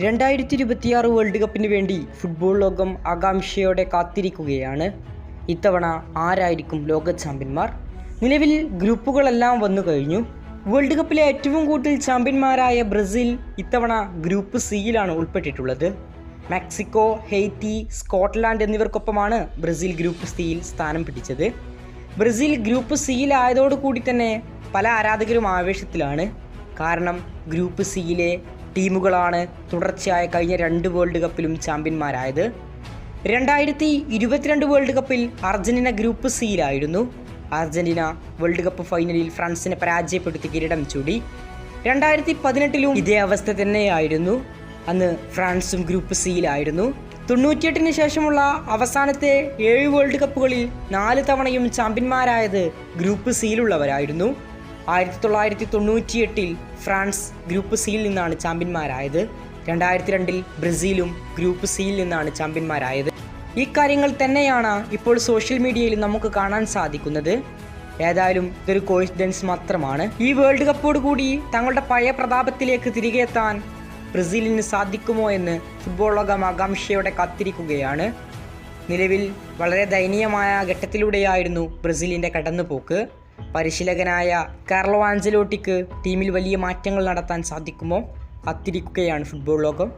രണ്ടായിരത്തി ഇരുപത്തിയാറ് വേൾഡ് കപ്പിന് വേണ്ടി ഫുട്ബോൾ ലോകം ആകാംക്ഷയോടെ കാത്തിരിക്കുകയാണ്. ഇത്തവണ ആരായിരിക്കും ലോക ചാമ്പ്യന്മാർ? നിലവിൽ ഗ്രൂപ്പുകളെല്ലാം വന്നു കഴിഞ്ഞു. വേൾഡ് കപ്പിലെ ഏറ്റവും കൂടുതൽ ചാമ്പ്യന്മാരായ ബ്രസീൽ ഇത്തവണ ഗ്രൂപ്പ് സിയിലാണ് ഉൾപ്പെട്ടിട്ടുള്ളത്. മെക്സിക്കോ ഹെയ്റ്റി സ്കോട്ട്ലാൻഡ് എന്നിവർക്കൊപ്പമാണ് ബ്രസീൽ ഗ്രൂപ്പ് സിയിൽ സ്ഥാനം പിടിച്ചത്. ബ്രസീൽ ഗ്രൂപ്പ് സിയിലായതോടുകൂടി തന്നെ പല ആരാധകരും ആവേശത്തിലാണ്. കാരണം ഗ്രൂപ്പ് സിയിലെ ടീമുകളാണ് തുടർച്ചയായ കഴിഞ്ഞ രണ്ട് വേൾഡ് കപ്പിലും ചാമ്പ്യന്മാരായത്. രണ്ടായിരത്തി ഇരുപത്തിരണ്ട് വേൾഡ് കപ്പിൽ അർജന്റീന ഗ്രൂപ്പ് സിയിലായിരുന്നു അർജന്റീന വേൾഡ് കപ്പ് ഫൈനലിൽ ഫ്രാൻസിനെ പരാജയപ്പെടുത്തി കിരീടം ചൂടി. രണ്ടായിരത്തി പതിനെട്ടിലും ഇതേ അവസ്ഥ തന്നെയായിരുന്നു. അന്ന് ഫ്രാൻസും ഗ്രൂപ്പ് സിയിലായിരുന്നു തൊണ്ണൂറ്റിയെട്ടിന് ശേഷമുള്ള അവസാനത്തെ ഏഴ് വേൾഡ് കപ്പുകളിൽ നാല് തവണയും ചാമ്പ്യന്മാരായത് ഗ്രൂപ്പ് സിയിലുള്ളവരായിരുന്നു ആയിരത്തി തൊള്ളായിരത്തി തൊണ്ണൂറ്റിയെട്ടിൽ ഫ്രാൻസ് ഗ്രൂപ്പ് സിയിൽ നിന്നാണ് ചാമ്പ്യന്മാരായത്. രണ്ടായിരത്തി രണ്ടിൽ ബ്രസീലും ഗ്രൂപ്പ് സിയിൽ നിന്നാണ് ചാമ്പ്യന്മാരായത്. ഈ കാര്യങ്ങൾ തന്നെയാണ് ഇപ്പോൾ സോഷ്യൽ മീഡിയയിൽ നമുക്ക് കാണാൻ സാധിക്കുന്നത്. ഏതായാലും ഇതൊരു കോയിൻസിഡൻസ് മാത്രമാണ്. ഈ വേൾഡ് കപ്പോട് കൂടി തങ്ങളുടെ പഴയ പ്രതാപത്തിലേക്ക് തിരികെ എത്താൻ ബ്രസീലിന് സാധിക്കുമോ എന്ന് ഫുട്ബോൾ ലോകം ആകാംക്ഷയോടെ കാത്തിരിക്കുകയാണ്. നിലവിൽ വളരെ ദയനീയമായ ഘട്ടത്തിലൂടെയായിരുന്നു ബ്രസീലിന്റെ കടന്നുപോക്ക്. പരിശീലകനായ കാർലോ ആഞ്ചലോട്ടിക്ക് ടീമിൽ വലിയ മാറ്റങ്ങൾ നടത്താൻ സാധിക്കുമോ? കാത്തിരിക്കുകയാണ് ഫുട്ബോൾ ലോകം.